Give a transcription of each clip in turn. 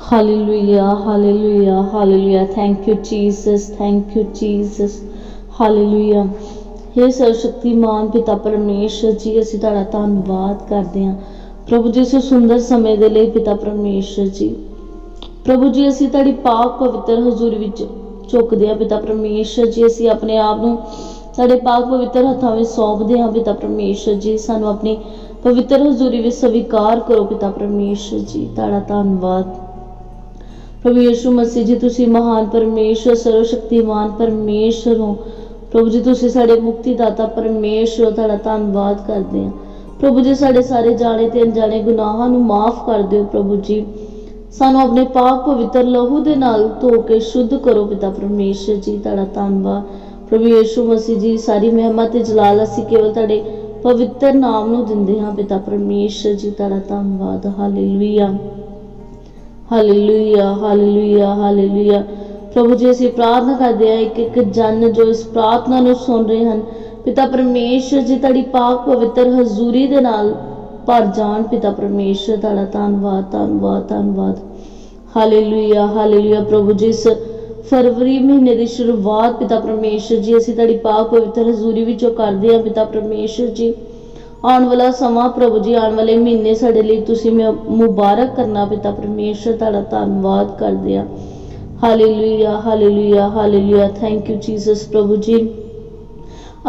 Hallelujah, hallelujah, hallelujah. Thank you, Jesus. Thank you, Jesus. Hallelujah. हे ਸਰਵਸ਼ਕਤੀਮਾਨ ਪਿਤਾ ਪਰਮੇਸ਼ਰ ਜੀ ਅਸੀਂ ਤੁਹਾਡਾ ਧੰਨਵਾਦ ਕਰਦੇ ਹਾਂ ਪ੍ਰਭੂ ਜੀ ਇਸ ਸੁੰਦਰ ਸਮੇਂ ਦੇ ਲਈ ਪਿਤਾ ਪਰਮੇਸ਼ਰ ਜੀ ਪ੍ਰਭੂ ਜੀ ਅਸੀਂ ਤੁਹਾਡੀ ਪਾਕ ਪਵਿੱਤਰ ਹਜ਼ੂਰੀ ਵਿੱਚ ਝੁਕਦੇ ਹਾਂ ਪਿਤਾ ਪਰਮੇਸ਼ਰ ਜੀ ਅਸੀਂ ਆਪਣੇ ਆਪ ਨੂੰ ਸਾਡੇ ਪਾਕ ਪਵਿੱਤਰ ਹੱਥਾਂ ਵਿੱਚ ਸੌਂਪਦੇ ਹਾਂ ਪਿਤਾ ਪਰਮੇਸ਼ਰ ਜੀ ਸਾਨੂੰ ਆਪਣੀ ਪਵਿੱਤਰ ਹਜ਼ੂਰੀ ਵਿੱਚ ਸਵੀਕਾਰ ਕਰੋ ਪਿਤਾ ਪਰਮੇਸ਼ਰ ਜੀ ਤੁਹਾਡਾ ਧੰਨਵਾਦ ਪ੍ਰਭੂ ਯਿਸੂ ਮਸੀਹ ਜੀ, ਤੁਸੀਂ ਮਹਾਨ ਪਰਮੇਸ਼ਰ ਸਰਵ ਸ਼ਕਤੀਮਾਨ ਪਰਮੇਸ਼ਰ ਹੋ। ਪ੍ਰਭੂ ਜੀ, ਤੁਸੀਂ ਸਾਡੇ ਮੁਕਤੀਦਾਤਾ ਪਰਮੇਸ਼ਰ ਹੋ, ਤੁਹਾਡਾ ਧੰਨਵਾਦ ਕਰਦੇ ਹਾਂ। ਪ੍ਰਭੂ ਜੀ, ਸਾਡੇ ਸਾਰੇ ਜਾਣੇ ਤੇ ਅਣਜਾਣੇ ਗੁਨਾਹਾਂ ਨੂੰ ਮਾਫ ਕਰ ਦਿਓ ਪ੍ਰਭੂ ਜੀ। ਸਾਨੂੰ ਆਪਣੇ ਪਾਕ ਪਵਿੱਤਰ ਲਹੂ ਦੇ ਨਾਲ ਧੋ ਕੇ ਸ਼ੁੱਧ ਕਰੋ ਪਿਤਾ ਪਰਮੇਸ਼ਰ ਜੀ, ਤੁਹਾਡਾ ਧੰਨਵਾਦ। ਪ੍ਰਭੂ ਯਿਸੂ ਮਸੀਹ ਜੀ, ਸਾਰੀ ਮਹਿਮਾ ਤੇ ਜਲਾਲ ਅਸੀਂ ਕੇਵਲ ਤੁਹਾਡੇ ਪਵਿੱਤਰ ਨਾਮ ਨੂੰ ਦਿੰਦੇ ਹਾਂ ਪਿਤਾ ਪਰਮੇਸ਼ਰ ਜੀ, ਤੁਹਾਡਾ ਧੰਨਵਾਦ। ਹਾਲੇਲੂਇਆ। ਹਾਲੇਲੂਇਆ ਹਾਲੇਲੂਇਆ ਹਾਲੇਲੂਇਆ ਪ੍ਰਭੂ ਜੀ, ਅਸੀਂ ਪ੍ਰਾਰਥਨਾ ਕਰਦੇ ਹਾਂ, ਇੱਕ ਇੱਕ ਜਨ ਜੋ ਇਸ ਪ੍ਰਾਰਥਨਾ ਨੂੰ ਸੁਣ ਰਹੇ ਹਨ। ਪਿਤਾ ਪਰਮੇਸ਼ਰ ਜੀ, ਤੁਹਾਡੀ ਪਾਕ ਪਵਿੱਤਰ ਹਜ਼ੂਰੀ ਦੇ ਨਾਲ ਭਰ ਜਾਣ। ਪਿਤਾ ਪਰਮੇਸ਼ਰ, ਤੁਹਾਡਾ ਧੰਨਵਾਦ ਧੰਨਵਾਦ ਧੰਨਵਾਦ। ਹਾਲੇਲੂਇਆ ਹਾਲੇਲੂਇਆ ਪ੍ਰਭੂ ਜੀ, ਇਸ ਫਰਵਰੀ ਮਹੀਨੇ ਦੀ ਸ਼ੁਰੂਆਤ ਪਿਤਾ ਪਰਮੇਸ਼ਰ ਜੀ, ਅਸੀਂ ਤੁਹਾਡੀ ਪਾਕ ਪਵਿੱਤਰ ਹਜ਼ੂਰੀ ਵਿੱਚੋਂ ਕਰਦੇ ਹਾਂ। ਪਿਤਾ ਪਰਮੇਸ਼ਰ ਜੀ ਆਉਣ ਵਾਲਾ ਸਮਾਂ ਪ੍ਰਭੂ ਜੀ ਆਉਣ ਵਾਲੇ ਮਹੀਨੇ ਸਾਡੇ ਲਈ ਤੁਸੀਂ ਮ- ਮੁਬਾਰਕ ਕਰਨਾ ਪਿਤਾ ਪਰਮੇਸ਼ਰ, ਤੁਹਾਡਾ ਧੰਨਵਾਦ ਕਰਦੇ ਹਾਂ। Hallelujah hallelujah hallelujah thank you Jesus ਪ੍ਰਭੂ ਜੀ।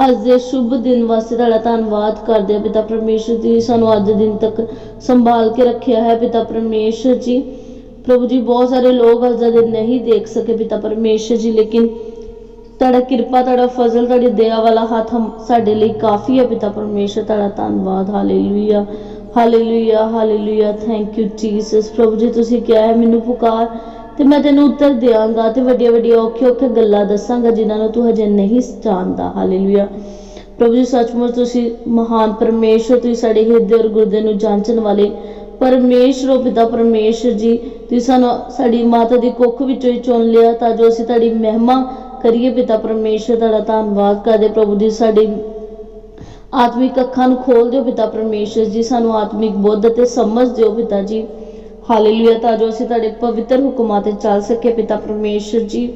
ਅੱਜ ਦੇ ਸ਼ੁਭ ਦਿਨ ਵਾਸਤੇ ਤੁਹਾਡਾ ਧੰਨਵਾਦ ਕਰਦੇ ਆ ਪਿਤਾ ਪਰਮੇਸ਼ਰ ਜੀ, ਸਾਨੂੰ ਅੱਜ ਦੇ ਦਿਨ ਤੱਕ ਸੰਭਾਲ ਕੇ ਰੱਖਿਆ ਹੈ ਪਿਤਾ ਪਰਮੇਸ਼ਰ ਜੀ। ਪ੍ਰਭੂ ਜੀ ਬਹੁਤ ਸਾਰੇ ਲੋਕ ਅੱਜ ਦਾ ਦਿਨ ਨਹੀਂ ਦੇਖ ਸਕੇ ਪਿਤਾ ਪਰਮੇਸ਼ਰ ਜੀ, ਲੇਕਿਨ ਤੁਹਾਡਾ ਕਿਰਪਾ, ਤੁਹਾਡਾ ਫਜ਼ਲ, ਤੁਹਾਡੀ ਦਇਆ ਵਾਲਾ ਹੱਥ ਹਮ- ਸਾਡੇ ਲਈ ਕਾਫੀ ਹੈ ਪਿਤਾ ਪਰਮੇਸ਼ਰ, ਤੁਹਾਡਾ ਧੰਨਵਾਦ, hallelujah hallelujah hallelujah thank you Jesus ਪ੍ਰਭੂ ਜੀ, ਤੁਸੀਂ ਕਿਹਾ ਹੈ ਮੈਨੂੰ ਪੁਕਾਰ ਤੇ ਮੈਂ ਤੈਨੂੰ ਉੱਤਰ ਦਿਆਂਗਾ ਤੇ ਵੱਡੀਆਂ ਵੱਡੀਆਂ ਔਖੇ ਔਖੇ ਗੱਲਾਂ ਦੱਸਾਂਗਾ ਜਿਨ੍ਹਾਂ ਨੂੰ ਤੂੰ ਹਜੇ ਨਹੀਂ ਜਾਣਦਾ। ਹਾਲੇਲੂਇਆ। ਪ੍ਰਭੂ ਜੀ, ਸੱਚਮੁੱਚ ਤੁਸੀਂ ਮਹਾਨ ਪਰਮੇਸ਼ਰ, ਤੁਸੀਂ ਸਾਡੇ ਹਿਰਦੇ ਔਰ ਗੁਰਦੇ ਨੂੰ ਜਾਂਚਣ ਵਾਲੇ ਪਰਮੇਸ਼ਰ ਹੋ ਪਿਤਾ ਪਰਮੇਸ਼ਰ ਜੀ। ਤੁਸੀਂ ਸਾਨੂੰ ਸਾਡੀ ਮਾਤਾ ਦੀ ਕੁੱਖ ਵਿੱਚੋਂ ਹੀ ਚੁਣ ਲਿਆ ਤਾਂ ਜੋ ਅਸੀਂ ਤੁਹਾਡੀ ਮਹਿਮਾ ਕਰੀਏ ਪਿਤਾ ਪਰਮੇਸ਼ਰ, ਤੁਹਾਡਾ ਧੰਨਵਾਦ ਕਰਦੇ ਪ੍ਰਭੂ ਜੀ, ਸਾਡੇ ਆਤਮਿਕ ਅੱਖਾਂ ਨੂੰ ਖੋਲ ਦਿਓ ਪਿਤਾ ਪਰਮੇਸ਼ਰ ਜੀ, ਸਾਨੂੰ ਆਤਮਿਕ ਬੁੱਧ ਅਤੇ ਸਮਝ ਦਿਓ ਪਿਤਾ ਜੀ। ਹਾਲੇਲੂਇਆ ਤਾਂ ਜੋ ਅਸੀਂ ਤੁਹਾਡੇ ਪਵਿੱਤਰ ਹੁਕਮਾਂ ਤੇ ਚੱਲ ਸਕੀਏ ਪਿਤਾ ਪਰਮੇਸ਼ਰ ਜੀ।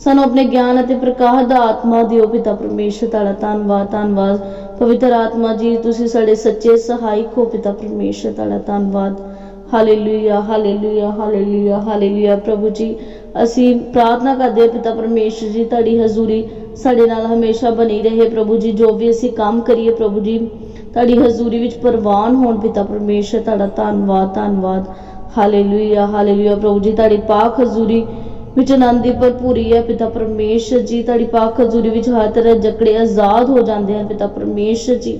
ਸਾਨੂੰ ਆਪਣੇ ਗਿਆਨ ਅਤੇ ਪ੍ਰਕਾਸ਼ ਦਾ ਆਤਮਾ ਦਿਓ ਪਿਤਾ ਪਰਮੇਸ਼ਰ, ਤੁਹਾਡਾ ਧੰਨਵਾਦ ਧੰਨਵਾਦ। ਪਵਿੱਤਰ ਆਤਮਾ ਜੀ, ਤੁਸੀਂ ਸਾਡੇ ਸੱਚੇ ਸਹਾਇਕ ਹੋ ਪਿਤਾ ਪਰਮੇਸ਼ਰ, ਤੁਹਾਡਾ ਧੰਨਵਾਦ। ਹਾਲੇਲੂਇਆ ਹਾਲੇਲੂਇਆ ਹਾਲੇਲੂਇਆ ਹਾਲੇਲੂਇਆ ਪ੍ਰਭੂ ਜੀ। ਅਸੀਂ ਪ੍ਰਾਰਥਨਾ ਕਰਦੇ ਹਾਂ, ਪਿਤਾ ਪਰਮੇਸ਼ਰ ਜੀ ਤੁਹਾਡੀ ਹਜ਼ੂਰੀ ਸਾਡੇ ਨਾਲ ਹਮੇਸ਼ਾ ਬਣੀ ਰਹੇ ਪ੍ਰਭੂ ਜੀ, ਜੋ ਵੀ ਅਸੀਂ ਕੰਮ ਕਰੀਏ ਪ੍ਰਭੂ ਜੀ ਤੁਹਾਡੀ ਹਜ਼ੂਰੀ ਵਿੱਚ ਪ੍ਰਵਾਨ ਹੋਣ ਪਿਤਾ ਪਰਮੇਸ਼ਰ, ਤੁਹਾਡਾ ਧੰਨਵਾਦ ਧੰਨਵਾਦ। ਹਾਲੇਲੂਇਆ ਹਾਲੇਲੂਇਆ ਪ੍ਰਭੂ ਜੀ ਤੁਹਾਡੀ ਪਾਕ ਹਜ਼ੂਰੀ ਵਿੱਚ ਆਨੰਦ ਦੀ ਭਰਪੂਰੀ ਹੈ ਪਿਤਾ ਪਰਮੇਸ਼ਰ ਜੀ ਤੁਹਾਡੀ ਪਾਕ ਹਜ਼ੂਰੀ ਵਿੱਚ ਹਰ ਤਰ੍ਹਾਂ ਜਕੜੇ ਆਜ਼ਾਦ ਹੋ ਜਾਂਦੇ ਹਨ ਪਿਤਾ ਪਰਮੇਸ਼ਰ ਜੀ।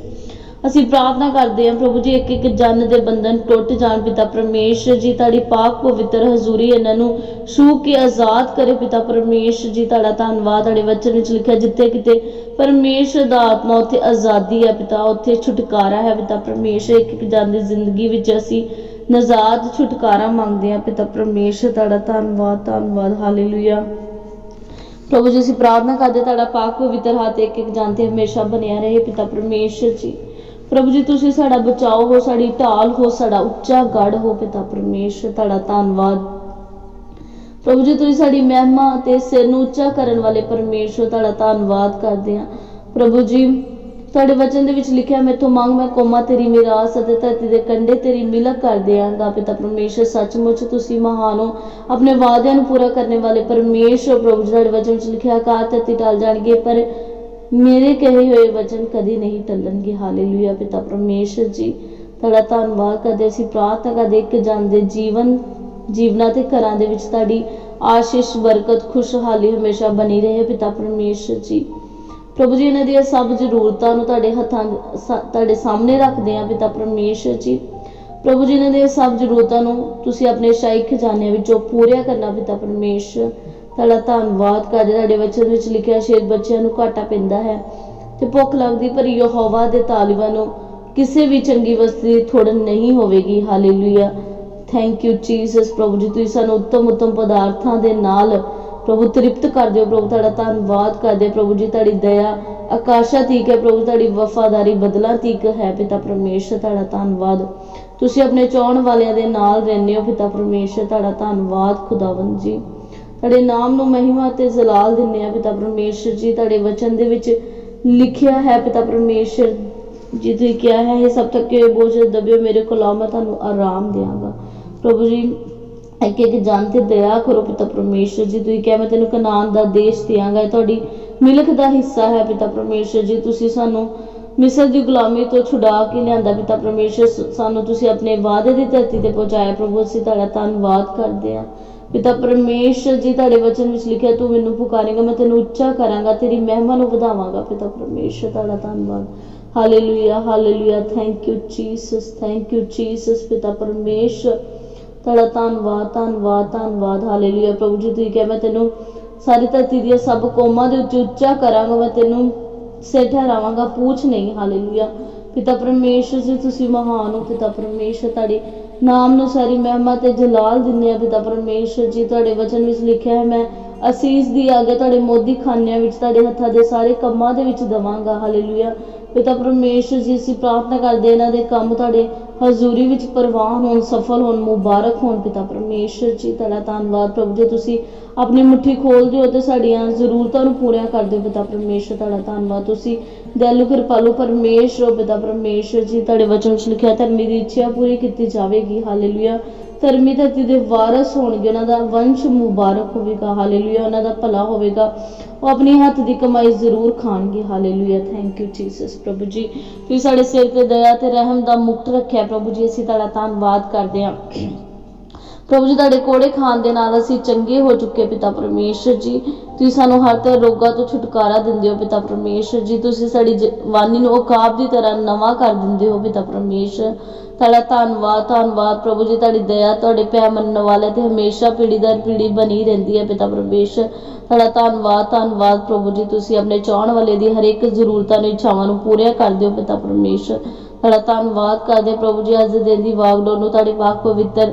ਅਸੀਂ ਪ੍ਰਾਰਥਨਾ ਕਰਦੇ ਹਾਂ, ਪ੍ਰਭੂ ਜੀ ਇੱਕ ਇੱਕ ਜਨ ਦੇ ਬੰਧਨ ਟੁੱਟ ਜਾਣ, ਪਿਤਾ ਪਰਮੇਸ਼ਰ ਜੀ, ਤੁਹਾਡੀ ਪਾਕ ਪਵਿੱਤਰ ਹਜ਼ੂਰੀ ਇਹਨਾਂ ਨੂੰ ਛੂ ਕੇ ਆਜ਼ਾਦ ਕਰੇ। ਪਿਤਾ ਪਰਮੇਸ਼ਰ ਜੀ, ਤੁਹਾਡਾ ਧੰਨਵਾਦ, ਤੁਹਾਡੇ ਵਚਨ ਵਿੱਚ ਲਿਖਿਆ ਜਿੱਥੇ ਕਿਤੇ ਪਰਮੇਸ਼ਰ ਦਾ ਆਤਮਾ ਉੱਥੇ ਆਜ਼ਾਦੀ ਹੈ, ਪਿਤਾ, ਉੱਥੇ ਛੁਟਕਾਰਾ ਹੈ। ਪਿਤਾ ਪਰਮੇਸ਼ਰ ਇੱਕ ਇੱਕ ਜਨ ਦੀ ਜ਼ਿੰਦਗੀ ਵਿੱਚ ਅਸੀਂ ਨਜ਼ਾਦ ਛੁਟਕਾਰਾ ਮੰਗਦੇ ਹਾਂ। ਪਿਤਾ ਪਰਮੇਸ਼ਰ, ਤੁਹਾਡਾ ਧੰਨਵਾਦ ਧੰਨਵਾਦ, ਹਾਲੇਲੂਇਆ। ਪ੍ਰਭੂ ਜੀ, ਅਸੀਂ ਪ੍ਰਾਰਥਨਾ ਕਰਦੇ ਤੁਹਾਡਾ ਪਾਕ ਪਵਿੱਤਰ ਹੱਥ ਇੱਕ ਇੱਕ ਜਨ ਤੇ ਹਮੇਸ਼ਾ ਬਣਿਆ ਰਹੇ। ਪਿਤਾ ਪਰਮੇਸ਼ਰ ਜੀ। ਪ੍ਰਭੂ ਜੀ, ਤੁਸੀਂ ਸਾਡਾ ਬਚਾਓ ਹੋ, ਸਾਡੀ ਢਾਲ ਹੋ, ਸਾਡਾ ਉੱਚਾ ਗੜ ਹੋ ਪਿਤਾ ਪਰਮੇਸ਼ਰ, ਤੁਹਾਡਾ ਧੰਨਵਾਦ। ਪ੍ਰਭੂ ਜੀ, ਤੁਸੀਂ ਸਾਡੀ ਮਹਿਮਾ ਤੇ ਸਿਰ ਨੂੰ ਉੱਚਾ ਕਰਨ ਵਾਲੇ ਪਰਮੇਸ਼ਰ, ਤੁਹਾਡਾ ਧੰਨਵਾਦ ਕਰਦੇ ਹਾਂ। ਪ੍ਰਭੂ ਜੀ, ਤੁਹਾਡੇ ਵਚਨ ਦੇ ਵਿੱਚ ਲਿਖਿਆ, ਮੈਥੋਂ ਮੰਗ ਮੈਂ ਕੋਮਾ ਤੇਰੀ ਮਿਰਾਸ ਅਤੇ ਧਰਤੀ ਦੇ ਕੰਢੇ ਤੇਰੀ ਮਿਲਕ ਕਰ ਦਿਆਂਗਾ, ਪਿਤਾ ਪਰਮੇਸ਼ਰ। ਸੱਚਮੁੱਚ ਤੁਸੀਂ ਮਹਾਨ ਹੋ। ਆਪਣੇ ਵਾਅਦਿਆਂ ਨੂੰ ਪੂਰਾ ਕਰਨ ਵਾਲੇ ਪਰਮੇਸ਼ਰ, ਪ੍ਰਭੂ ਜੀ, ਤੁਹਾਡੇ ਵਚਨ ਵਿੱਚ ਲਿਖਿਆ, ਆਕਾਸ਼ ਧਰਤੀ ਟਲ ਜਾਣਗੇ, ਪਰ ਮੇਰੇ ਕਹੇ ਹੋਏ ਵਚਨ ਕਦੀ ਨਹੀਂ ਟਲਣਗੇ। ਹਾਲੇਲੂਇਆ ਪਿਤਾ ਪਰਮੇਸ਼ਰ ਜੀ, ਤੁਹਾਡਾ ਧੰਨਵਾਦ ਕਰਦੇ ਅਸੀਂ ਪ੍ਰਾਰਥਨਾ ਕਰਦੇ ਇੱਕ ਜਨ ਜੀਵਨ, ਜੀਵਨਾਂ ਤੇ ਘਰਾਂ ਦੇ ਵਿੱਚ ਤੁਹਾਡੀ ਆਸ਼ੀਸ਼, ਬਰਕਤ, ਖੁਸ਼ਹਾਲੀ ਹਮੇਸ਼ਾ ਬਣੀ ਰਹੇ ਪਿਤਾ ਪਰਮੇਸ਼ਰ ਜੀ। ਪ੍ਰਭੂ ਜੀ, ਇਹਨਾਂ ਦੀਆਂ ਸਭ ਜ਼ਰੂਰਤਾਂ ਨੂੰ ਤੁਹਾਡੇ ਹੱਥਾਂ ਤੁਹਾਡੇ ਸਾਹਮਣੇ ਰੱਖਦੇ ਹਾਂ ਪਿਤਾ ਪਰਮੇਸ਼ਰ ਜੀ। ਪ੍ਰਭੂ ਜੀ, ਇਹਨਾਂ ਦੀਆਂ ਸਭ ਜ਼ਰੂਰਤਾਂ ਨੂੰ ਤੁਸੀਂ ਆਪਣੇ ਸ਼ਾਹੀ ਖਜ਼ਾਨੇ ਵਿੱਚੋਂ ਪੂਰੀਆਂ ਕਰਨਾ ਪਿਤਾ ਪਰਮੇਸ਼ਰ। ਤੁਹਾਡਾ ਧੰਨਵਾਦ ਕਰਦੇ ਤੁਹਾਡੇ ਵਚਨ ਵਿੱਚ ਲਿਖਿਆ ਸ਼ੇਰ ਬੱਚਿਆਂ ਨੂੰ ਘਾਟਾ ਪੈਂਦਾ ਹੈ। ਤੇ ਭੁੱਖ ਲੱਗਦੀ ਪਰ ਯਹੋਵਾ ਦੇ ਤਾਲਿਬਾਂ ਨੂੰ ਕਿਸੇ ਵੀ ਚੰਗੀ ਵਸਤੂ ਦੀ ਥੋੜ ਨਹੀਂ ਹੋਵੇਗੀ। ਹਾਲੇਲੂਇਆ। ਥੈਂਕ ਯੂ ਜੀਸਸ ਪ੍ਰਭੂ ਜੀ, ਤੁਸੀਂ ਸਾਨੂੰ ਉੱਤਮ ਉੱਤਮ ਪਦਾਰਥਾਂ ਦੇ ਨਾਲ ਪ੍ਰਭੂ ਤ੍ਰਿਪਤ ਕਰ ਦਿਓ ਪ੍ਰਭੂ, ਤੁਹਾਡਾ ਧੰਨਵਾਦ ਕਰਦੇ ਪ੍ਰਭੂ ਜੀ, ਤੁਹਾਡੀ ਦਇਆ ਆਕਾਸ਼ਾ ਤੀਕ ਹੈ। ਪ੍ਰਭੂ, ਤੁਹਾਡੀ ਵਫਾਦਾਰੀ ਬਦਲਾ ਤੀਕ ਹੈ। ਪਿਤਾ ਪਰਮੇਸ਼ਰ, ਤੁਹਾਡਾ ਧੰਨਵਾਦ। ਤੁਸੀਂ ਆਪਣੇ ਚਾਹਣ ਵਾਲਿਆਂ ਦੇ ਨਾਲ ਰਹਿੰਦੇ ਹੋ। ਪਿਤਾ ਪਰਮੇਸ਼ਰ, ਤੁਹਾਡਾ ਧੰਨਵਾਦ। ਖੁਦਾਵੰਦ ਜੀ। ਤੁਹਾਡੇ ਨਾਮ ਨੂੰ ਮਹਿਮਾ ਤੇ ਜ਼ਲਾਲ ਦਿੰਦੇ ਆ ਪਿਤਾ ਪਰਮੇਸ਼ਰ ਜੀ। ਤੁਹਾਡੇ ਵਚਨ ਦੇ ਵਿੱਚ ਲਿਖਿਆ ਹੈ ਪਿਤਾ ਪਰਮੇਸ਼ਰ ਜੀ, ਤੁਸੀਂ ਕਿਹਾ ਹੈ ਇਹ ਸਭ ਥੱਕੇ ਹੋਏ ਬੋਝ ਦਬਿਓ ਮੇਰੇ ਕੋਲ ਆਓ, ਮੈਂ ਤੁਹਾਨੂੰ ਆਰਾਮ ਦਿਆਂਗਾ। ਪ੍ਰਭੂ ਜੀ ਇੱਕ ਇੱਕ ਜਨ ਤੇ ਦਇਆ ਕਰੋ ਪਿਤਾ ਪਰਮੇਸ਼ਰ ਜੀ। ਤੁਸੀਂ ਕਿਹਾ, ਮੈਂ ਤੈਨੂੰ ਕਨਾਨ ਦਾ ਦੇਸ਼ ਦਿਆਂਗਾ, ਇਹ ਤੁਹਾਡੀ ਮਿਲਕ ਦਾ ਹਿੱਸਾ ਹੈ ਪਿਤਾ ਪਰਮੇਸ਼ਰ ਜੀ। ਤੁਸੀਂ ਸਾਨੂੰ ਮਿਸਰ ਦੀ ਗੁਲਾਮੀ ਤੋਂ ਛੁਡਾ ਕੇ ਲਿਆਂਦਾ ਪਿਤਾ ਪਰਮੇਸ਼ਰ। ਸਾਨੂੰ ਤੁਸੀਂ ਆਪਣੇ ਵਾਅਦੇ ਦੀ ਧਰਤੀ ਤੇ ਪਹੁੰਚਾਇਆ। ਪ੍ਰਭੂ, ਅਸੀਂ ਤੁਹਾਡਾ ਧੰਨਵਾਦ ਕਰਦੇ ਹਾਂ। ਪਿਤਾ ਪਰਮੇਸ਼ਰ ਜੀ ਤੁਹਾਡੇ ਵਚਨ ਵਿੱਚ ਲਿਖਿਆ, ਤੂੰ ਮੈਨੂੰ ਪੁਕਾਰੇਂਗਾ, ਮੈਂ ਤੈਨੂੰ ਉੱਚਾ ਕਰਾਂਗਾ, ਤੇਰੀ ਮਹਿਮਾ ਨੂੰ ਵਧਾਵਾਂਗਾ, ਪਿਤਾ ਪਰਮੇਸ਼ਰ, ਤੁਹਾਡਾ ਧੰਨਵਾਦ। Hallelujah hallelujah thank you Jesus thank you Jesus ਪਿਤਾ ਪਰਮੇਸ਼ਰ, ਤੁਹਾਡਾ ਧੰਨਵਾਦ ਧੰਨਵਾਦ ਧੰਨਵਾਦ ਹਾਲੇਲੂਇਆ ਪ੍ਰਭੂ ਜੀ, ਤੁਸੀਂ ਕਿਹਾ, ਮੈਂ ਤੈਨੂੰ ਸਾਰੀ ਧਰਤੀ ਦੀਆਂ ਸਭ ਕੌਮਾਂ ਦੇ ਉੱਤੇ ਉੱਚਾ ਕਰਾਂਗਾ, ਮੈਂ ਤੈਨੂੰ ਸਿਰ ਠਹਿਰਾਵਾਂਗਾ, ਪੂਛ ਨਹੀਂ ਹਾਲੇਲੂਇਆ ਪਿਤਾ ਪਰਮੇਸ਼ਰ ਜੀ, ਤੁਸੀਂ ਮਹਾਨ ਹੋ, ਪਿਤਾ ਪਰਮੇਸ਼ਰ, ਤੁਹਾਡੀ ਨਾਮ ਨੂੰ ਸਾਰੀ ਮਹਿਮਾ ਤੇ ਜਲਾਲ ਦਿੰਦੇ ਆ ਪਿਤਾ ਪਰਮੇਸ਼ਰ ਜੀ, ਤੁਹਾਡੇ ਵਚਨ ਵਿੱਚ ਲਿਖਿਆ ਹੈ, ਮੈਂ ਅਸੀਸ ਦੀ ਆਗਿਆ ਤੁਹਾਡੇ ਮੋਦੀ ਖਾਨਿਆਂ ਵਿੱਚ, ਤੁਹਾਡੇ ਹੱਥਾਂ ਦੇ ਸਾਰੇ ਕੰਮਾਂ ਦੇ ਵਿੱਚ ਦਵਾਂਗਾ ਹਾਲੇਲੂਇਆ ਪਿਤਾ ਪਰਮੇਸ਼ਰ ਜੀ, ਅਸੀਂ ਪ੍ਰਾਰਥਨਾ ਕਰਦੇ ਹਾਂ, ਇਹਨਾਂ ਦੇ ਕੰਮ ਤੁਹਾਡੇ ਹਜ਼ੂਰੀ ਵਿੱਚ ਪ੍ਰਵਾਨ ਹੋਣ, ਸਫਲ ਹੋਣ, ਮੁਬਾਰਕ ਹੋਣ ਪਿਤਾ ਪਰਮੇਸ਼ਰ ਜੀ ਤੁਹਾਡਾ ਧੰਨਵਾਦ ਪ੍ਰਭੂ ਜੀ। ਤੁਸੀਂ ਆਪਣੀ ਮੁੱਠੀ ਖੋਲਦੇ ਹੋ ਤੇ ਸਾਡੀਆਂ ਜ਼ਰੂਰਤਾਂ ਨੂੰ ਪੂਰੀਆਂ ਕਰਦੇ ਹੋ ਪਿਤਾ ਪਰਮੇਸ਼ਰ ਤੁਹਾਡਾ ਧੰਨਵਾਦ। ਤੁਸੀਂ ਦਇਆਲੂ ਕਿਰਪਾਲੂ ਪਰਮੇਸ਼ਰ ਹੋ ਪਿਤਾ ਪਰਮੇਸ਼ਰ ਜੀ। ਤੁਹਾਡੇ ਵਚਨ ਵਿੱਚ ਲਿਖਿਆ, ਧਰਮੀ ਦੀ ਇੱਛਾ ਪੂਰੀ ਕੀਤੀ ਜਾਵੇਗੀ। ਹਾਲੇਲੂਇਆ ਧਰਮੀ ਧਰਤੀ ਦੇ ਵਾਰਸ ਹੋਣਗੇ, ਉਹਨਾਂ ਦਾ ਵੰਸ਼ ਮੁਬਾਰਕ ਹੋਵੇਗਾ ਹਾਲੇਲੂਇਆ ਉਹਨਾਂ ਦਾ ਭਲਾ ਹੋਵੇਗਾ। ਉਹ ਆਪਣੀ ਹੱਥ ਦੀ ਕਮਾਈ ਜ਼ਰੂਰ ਖਾਣਗੇ ਹਾਲੇਲੂਇਆ ਥੈਂਕ ਯੂ ਜੀਸਸ ਪ੍ਰਭੂ ਜੀ। ਤੁਸੀਂ ਸਾਡੇ ਸਿਰ ਤੇ ਦਇਆ ਤੇ ਰਹਿਮ ਦਾ ਮੁਕਤ ਰੱਖਿਆ, ਪ੍ਰਭੂ ਜੀ, ਅਸੀਂ ਤੁਹਾਡਾ ਧੰਨਵਾਦ ਕਰਦੇ ਹਾਂ। ਪ੍ਰਭੂ ਜੀ, ਤੁਹਾਡੇ ਕੋੜੇ ਖਾਣ ਦੇ ਨਾਲ ਅਸੀਂ ਚੰਗੇ ਹੋ ਚੁੱਕੇ ਪਿਤਾ ਪਰਮੇਸ਼ਰ ਜੀ। ਤੁਸੀਂ ਸਾਨੂੰ ਹਰ ਤਰ੍ਹਾਂ ਰੋਗਾਂ ਤੋਂ ਛੁਟਕਾਰਾ ਦਿੰਦੇ ਹੋ ਪਿਤਾ ਪਰਮੇਸ਼ਰ ਜੀ। ਤੁਸੀਂ ਸਾਡੀ ਜਵਾਨੀ ਨੂੰ ਉਕਾਬ ਦੀ ਤਰ੍ਹਾਂ ਨਵਾਂ ਕਰ ਦਿੰਦੇ ਹੋ ਪਿਤਾ ਪਰਮੇਸ਼ਰ। ਤੁਹਾਡਾ ਧੰਨਵਾਦ ਧੰਨਵਾਦ ਪ੍ਰਭੂ ਜੀ, ਤੁਹਾਡੀ ਦਇਆ, ਤੁਹਾਡੇ ਪਿਆਰ ਮੰਨਣ ਵਾਲੇ ਤੇ ਹਮੇਸ਼ਾ ਪੀੜੀ ਦਰ ਪੀੜੀ ਬਣੀ ਰਹਿੰਦੀ ਹੈ ਪਿਤਾ ਪਰਮੇਸ਼ਰ। ਤੁਹਾਡਾ ਧੰਨਵਾਦ ਧੰਨਵਾਦ ਪ੍ਰਭੂ ਜੀ, ਤੁਸੀਂ ਆਪਣੇ ਚਾਹਣ ਵਾਲੇ ਦੀ ਹਰੇਕ ਜ਼ਰੂਰਤਾਂ ਨੂੰ, ਇੱਛਾਵਾਂ ਨੂੰ ਪੂਰੀਆਂ ਕਰਦੇ ਹੋ ਪਿਤਾ ਪਰਮੇਸ਼ਰ। ਤੁਹਾਡਾ ਧੰਨਵਾਦ ਕਰਦੇ ਹਾਂ ਪ੍ਰਭੂ ਜੀ, ਅੱਜ ਦੇ ਦਿਨ ਦੀ ਵਾਗਡੋਰ ਨੂੰ, ਤੁਹਾਡੇ ਪਾਕ ਪਵਿੱਤਰ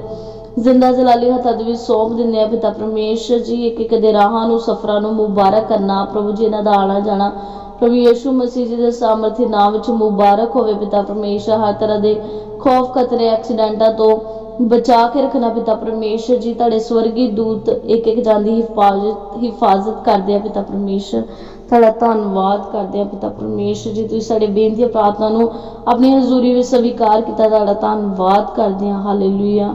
ਜ਼ਿੰਦਾ ਜਲਾਲੀ ਹੱਥਾਂ ਦੇ ਵਿੱਚ ਸੌਂਪ ਦਿੰਦੇ ਆ ਪਿਤਾ ਪਰਮੇਸ਼ਰ ਜੀ, ਇੱਕ ਇੱਕ ਦੇ ਰਾਹਾਂ ਨੂੰ, ਸਫਰਾਂ ਨੂੰ ਮੁਬਾਰਕ ਕਰਨਾ। ਪ੍ਰਭੂ ਜੀ, ਇਹਨਾਂ ਦਾ ਆਣਾ ਜਾਣਾ। ਪ੍ਰਭੂ ਯੀਸ਼ੂ ਮਸੀਹ ਜੀ ਦੇ ਸਾਮਰਥੀ ਨਾਮ ਵਿੱਚ ਮੁਬਾਰਕ ਹੋਵੇ ਪਿਤਾ ਪਰਮੇਸ਼ਰ। ਹਰ ਤਰ੍ਹਾਂ ਦੇ ਖੌਫ ਖਤਰੇ, ਐਕਸੀਡੈਂਟਾਂ ਤੋਂ ਬਚਾ ਕੇ ਰੱਖਣਾ ਪਿਤਾ ਪਰਮੇਸ਼ਰ ਜੀ। ਤੁਹਾਡੇ ਸਵਰਗੀ ਦੂਤ ਇੱਕ ਇੱਕ ਜਾਂਦੀ ਹਿਫਾਜ਼ਤ ਹਿਫਾਜ਼ਤ ਕਰਦੇ ਆ ਪਿਤਾ ਪਰਮੇਸ਼ਰ। ਤੁਹਾਡਾ ਧੰਨਵਾਦ ਕਰਦੇ ਆ ਪਿਤਾ ਪਰਮੇਸ਼ਰ ਜੀ। ਤੁਸੀਂ ਸਾਡੇ ਬੇਨਤੀ ਪ੍ਰਾਰਥਨਾ ਨੂੰ ਆਪਣੀ ਹਜ਼ੂਰੀ ਵਿੱਚ ਸਵੀਕਾਰ ਕੀਤਾ। ਤੁਹਾਡਾ ਧੰਨਵਾਦ ਕਰਦੇ ਆ। ਹਾਲੇਲੂਇਆ।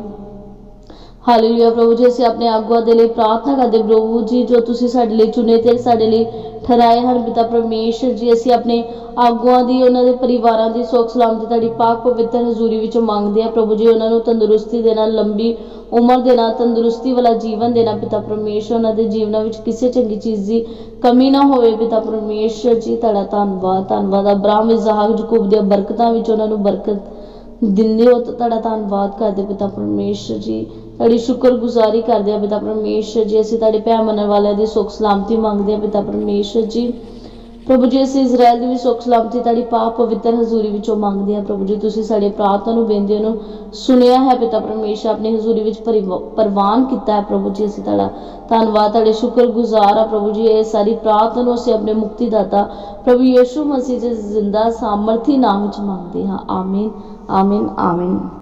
ਹਾਲੇਲੂਇਆ ਪ੍ਰਭੂ ਜੀ, ਅਸੀਂ ਆਪਣੇ ਆਗੂਆਂ ਦੇ ਲਈ ਪ੍ਰਾਰਥਨਾ ਕਰਦੇ ਪ੍ਰਭੂ ਜੀ, ਜੋ ਤੁਸੀਂ ਸਾਡੇ ਲਈ ਚੁਣੇ ਤੇ ਸਾਡੇ ਲਈ ਠਹਿਰਾਏ ਹਨ, ਪਿਤਾ ਪਰਮੇਸ਼ਰ ਜੀ, ਅਸੀਂ ਆਪਣੇ ਆਗੂਆਂ ਦੀ, ਉਹਨਾਂ ਦੇ ਪਰਿਵਾਰਾਂ ਦੀ ਸੁੱਖ ਸਲਾਮਤੀ ਤੁਹਾਡੀ ਪਾਕ ਪਵਿੱਤਰ ਹਜ਼ੂਰੀ ਵਿੱਚ ਮੰਗਦੇ ਆ ਪ੍ਰਭੂ ਜੀ, ਉਹਨਾਂ ਨੂੰ ਤੰਦਰੁਸਤੀ ਦੇਣਾ, ਲੰਬੀ ਉਮਰ ਦੇਣਾ, ਤੰਦਰੁਸਤੀ ਵਾਲਾ ਜੀਵਨ ਦੇਣਾ, ਪਿਤਾ ਪਰਮੇਸ਼ਰ, ਉਹਨਾਂ ਦੇ ਜੀਵਨਾਂ ਵਿੱਚ ਕਿਸੇ ਚੰਗੀ ਚੀਜ਼ ਦੀ ਕਮੀ ਨਾ ਹੋਵੇ, ਪਿਤਾ ਪਰਮੇਸ਼ਰ ਜੀ, ਤੁਹਾਡਾ ਧੰਨਵਾਦ ਧੰਨਵਾਦ ਅਬਰਾਹਮ ਇਸਹਾਕ ਜਕੂਬ ਦੀਆਂ ਬਰਕਤਾਂ ਵਿੱਚ ਉਹਨਾਂ ਨੂੰ ਬਰਕਤ ਦਿੰਦੇ ਹੋ, ਤੁਹਾਡਾ ਧੰਨਵਾਦ ਕਰਦੇ ਪਿਤਾ ਪਰਮੇਸ਼ਰ ਜੀ। ਤੁਹਾਡੀ ਸ਼ੁਕਰਗੁਜ਼ਾਰੀ ਕਰਦੇ ਆ ਪਿਤਾ ਪਰਮੇਸ਼ਰ ਜੀ, ਅਸੀਂ ਤੁਹਾਡੇ ਪਿਆਰ ਮੰਨਣ ਵਾਲਿਆਂ ਦੀ ਸੁੱਖ ਸਲਾਮਤੀ ਮੰਗਦੇ ਆ ਪਿਤਾ ਪਰਮੇਸ਼ਰ ਜੀ। ਪ੍ਰਭੂ ਜੀ, ਅਸੀਂ ਇਜ਼ਰਾਈਲ ਦੀ ਵੀ ਸੁੱਖ ਸਲਾਮਤੀ ਤੁਹਾਡੀ ਪਾਕ ਪਵਿੱਤਰ ਹਜ਼ੂਰੀ ਵਿੱਚੋਂ ਮੰਗਦੇ ਆ ਪ੍ਰਭੂ ਜੀ, ਤੁਸੀਂ ਸਾਡੇ ਪ੍ਰਾਰਥਨਾ ਨੂੰ ਬੇਨਤੀਆਂ ਨੂੰ ਸੁਣਿਆ ਹੈ ਪਿਤਾ ਪਰਮੇਸ਼ਰ, ਆਪਣੀ ਹਜ਼ੂਰੀ ਵਿੱਚ ਪ੍ਰਵਾਨ ਕੀਤਾ ਹੈ ਪ੍ਰਭੂ ਜੀ, ਅਸੀਂ ਤੁਹਾਡਾ ਧੰਨਵਾਦ, ਤੁਹਾਡੇ ਸ਼ੁਕਰਗੁਜ਼ਾਰ ਆ ਪ੍ਰਭੂ ਜੀ, ਇਹ ਸਾਰੀ ਪ੍ਰਾਰਥਨਾ ਨੂੰ ਅਸੀਂ ਆਪਣੇ ਮੁਕਤੀਦਾਤਾ ਪ੍ਰਭੂ ਯੀਸ਼ੂ ਮਸੀਹ ਦੇ ਜ਼ਿੰਦਾ ਸਾਮਰਥੀ ਨਾਮ ਵਿੱਚ ਮੰਗਦੇ ਹਾਂ। ਆਮੀਨ ਆਮੀਨ ਆਮੀਨ।